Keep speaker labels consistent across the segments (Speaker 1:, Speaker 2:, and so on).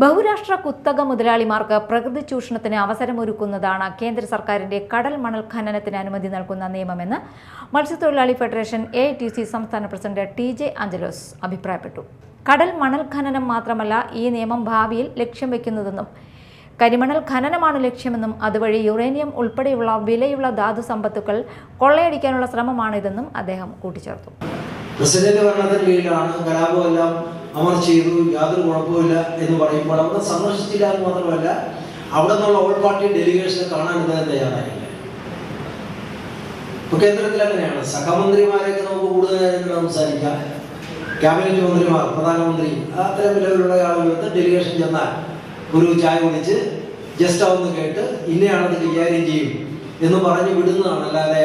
Speaker 1: ബഹുരാഷ്ട്ര കുത്തക മുതലാളിമാർക്ക് പ്രകൃതി ചൂഷണത്തിന് അവസരമൊരുക്കുന്നതാണ് കേന്ദ്ര സർക്കാരിന്റെ കടൽ മണൽ ഖനനത്തിന് അനുമതി നൽകുന്ന നിയമമെന്ന് മത്സ്യത്തൊഴിലാളി ഫെഡറേഷൻ എ ടി സി സംസ്ഥാന പ്രസിഡന്റ് ടി ജെ അഞ്ചലോസ് അഭിപ്രായപ്പെട്ടു. കടൽ മണൽ ഖനനം മാത്രമല്ല ഈ നിയമം ഭാവിയിൽ ലക്ഷ്യം വയ്ക്കുന്നതെന്നും കരിമണൽ ഖനനമാണ് ലക്ഷ്യമെന്നും അതുവഴി യുറേനിയം ഉൾപ്പെടെയുള്ള വിലയുള്ള ധാതു സമ്പത്തുക്കൾ കൊള്ളയടിക്കാനുള്ള ശ്രമമാണിതെന്നും അദ്ദേഹം കൂട്ടിച്ചേർത്തു.
Speaker 2: പ്രസിഡന്റ് ഭരണത്തിന് കീഴിലാണ് കലാപമെല്ലാം അമർ ചെയ്തു യാതൊരു കുഴപ്പമില്ല എന്ന് പറയുമ്പോൾ അവിടെ സന്ദർശിച്ചില്ല എന്ന് മാത്രമല്ല അവിടെ നിന്നുള്ള ഓൾ പാർട്ടി ഡെലിഗേഷനെ കാണാൻ ഇദ്ദേഹം തയ്യാറായില്ല ഇപ്പൊ കേന്ദ്രത്തിൽ അങ്ങനെയാണ്. സഹമന്ത്രിമാരെയൊക്കെ നമുക്ക് കൂടുതൽ സംസാരിക്കാം. ക്യാബിനറ്റ് മന്ത്രിമാർ പ്രധാനമന്ത്രി അത്തരം നിലവിലുള്ള ആളുകൾക്ക് ഡെലിഗേഷൻ ചെന്നാൽ ഒരു ചായ കുടിച്ച് ജസ്റ്റ് ഒന്ന് കേട്ട് ഇന്നയാളത് കൈകാര്യം ചെയ്യും എന്ന് പറഞ്ഞ് വിടുന്നതാണ്. അല്ലാതെ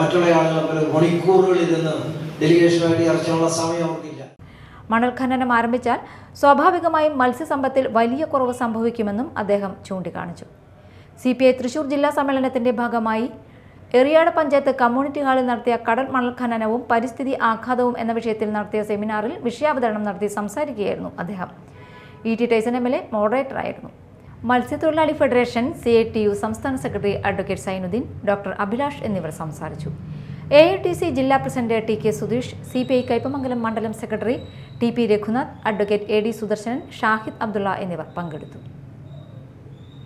Speaker 2: മറ്റുള്ള ആളുകൾ മണിക്കൂറുകളിൽ നിന്ന് ഡെലിഗേഷനുമായിട്ട് ഇറച്ചാനുള്ള സമയം അവർക്കില്ല
Speaker 1: മണൽ ഖനനം ആരംഭിച്ചാൽ സ്വാഭാവികമായും മത്സ്യസമ്പത്തിൽ വലിയ കുറവ് സംഭവിക്കുമെന്നും അദ്ദേഹം ചൂണ്ടിക്കാണിച്ചു. സി പി ഐ തൃശൂർ ജില്ലാ സമ്മേളനത്തിന്റെ ഭാഗമായി എറിയാട് പഞ്ചായത്ത് കമ്മ്യൂണിറ്റി ഹാളിൽ നടത്തിയ കടൽ മണൽ ഖനനവും പരിസ്ഥിതി ആഘാതവും എന്ന വിഷയത്തിൽ നടത്തിയ സെമിനാറിൽ വിഷയാവതരണം നടത്തി സംസാരിക്കുകയായിരുന്നു അദ്ദേഹം. E T Tyson M L A മോഡറേറ്ററായിരുന്നു മത്സ്യത്തൊഴിലാളി federation C I T U സംസ്ഥാന secretary advocate Zainuddin doctor Abhilash എന്നിവർ സംസാരിച്ചു. എ ഐ ടി സി ജില്ലാ president T K Sudheesh C P I Kaipamangalam മണ്ഡലം secretary T P Raghunath advocate A D Sudarsanan Shahid Abdulla എന്നിവർ പങ്കെടുത്തു.